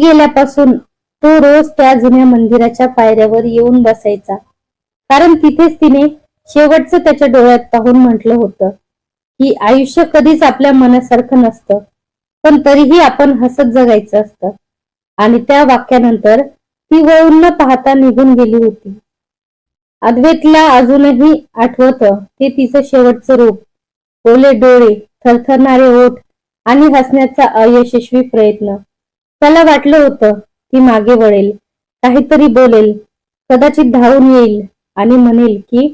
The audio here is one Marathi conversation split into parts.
गेल्यापासून तो रोज त्या जुन्या मंदिराच्या पायऱ्यावर येऊन बसायचा. कारण तिथेच तिने शेवटचं त्याच्या डोळ्यात पाहून म्हटलं होतं की आयुष्य कधीच आपल्या मनासारखं नसतं पण तरीही आपण हसत जगायचं असतं. आणि त्या वाक्यानंतर ती वळून न पाहता निघून गेली होती. अद्वैतला अजूनही आठवत ते तिचं शेवटचं रूप. ओले डोळे थरथरणारे ओठ आणि हसण्याचा अयशस्वी प्रयत्न. त्याला वाटलं होतं ती मागे वळेल काहीतरी बोलेल कदाचित धावून येईल आणि म्हणेल की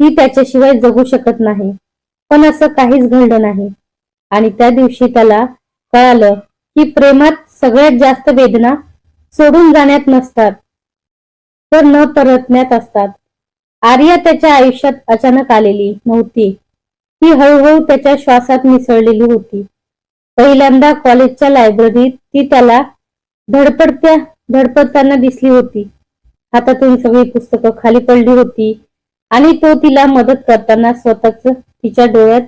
ती त्याच्याशिवाय जगू शकत नाही. पण असं काहीच घडलं नाही. आणि त्या दिवशी त्याला कळालं की प्रेमात सगळ्यात जास्त वेदना सोडून जाण्यात नसतात तर न परतण्यात असतात. आर्या त्याच्या आयुष्यात अचानक आलेली नव्हती. ती हळूहळू त्याच्या श्वासात मिसळलेली होती. पहिल्यांदा कॉलेजच्या लायब्ररीत ती त्याला धडपडत्या धडपडताना दिसली होती. हातातून सगळी पुस्तकं खाली पडली होती आणि तो तिला मदत करताना स्वतःच तिच्या डोळ्यात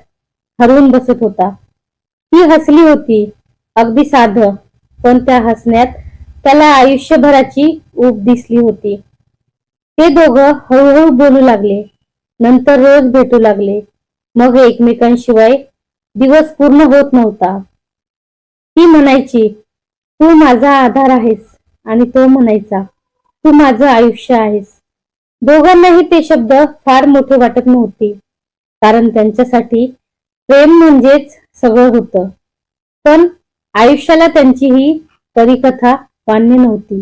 हरवून बसत होता. ती हसली होती अगदी साध पण त्या हसण्यात त्याला आयुष्यभराची ऊब दिसली होती. ते दोघं हळूहळू बोलू लागले नंतर रोज भेटू लागले. मग एकमेकांशिवाय दिवस पूर्ण होत नव्हता. ती म्हणायची तू माझा आधार आहेस आणि तो म्हणायचा तू माझं आयुष्य आहेस. दोघांनाही ते शब्द फार मोठे वाटत नव्हते कारण त्यांच्यासाठी प्रेम म्हणजेच सगळं होतं. पण आयुष्याला त्यांची ही कथा मान्य नव्हती.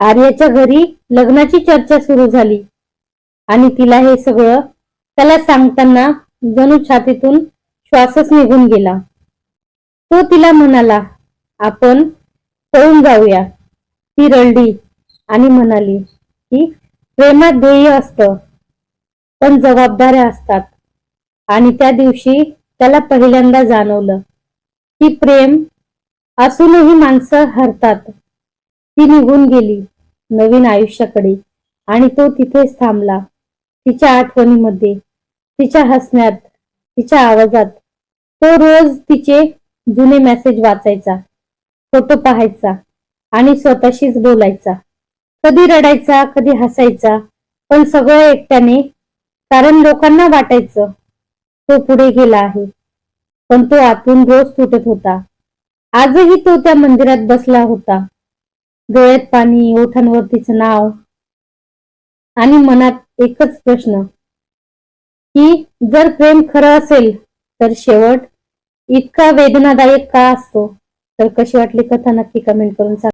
आर्याच्या घरी लग्नाची चर्चा सुरू झाली आणि तिला हे सगळं त्याला सांगताना जणू छातीतून श्वासच निघून गेला. तो तिला म्हणाला आपण पळून जाऊया. ती रडली आणि म्हणाली की प्रेमात ध्येय असतं पण जबाबदाऱ्या असतात. आणि त्या दिवशी त्याला पहिल्यांदा जाणवलं की प्रेम असूनही माणसं हरतात. ती निघून गेली नवीन आयुष्याकडे आणि तो तिथेच थांबला तिच्या आठवणीमध्ये तिच्या हसण्यात तिच्या आवाजात. तो रोज तिचे जुने मेसेज वाचायचा. फोटो पाहायचा आणि स्वतःशीच बोलायचा. कधी रडायचा कधी हसायचा पण सगळं एकट्याने कारण लोकांना वाटायचं तो पुढे गेला आहे. पण तो आतून रोज तुटत होता. आजही तो त्या मंदिरात बसला होता. डोळ्यात पाणी ओठांवर तिचं नाव आणि मनात एकच प्रश्न की जर प्रेम खरं असेल तर शेवट इतका वेदनादायक का असतो? तर कशी वाटली कथा नक्की कमेंट करून सांगा.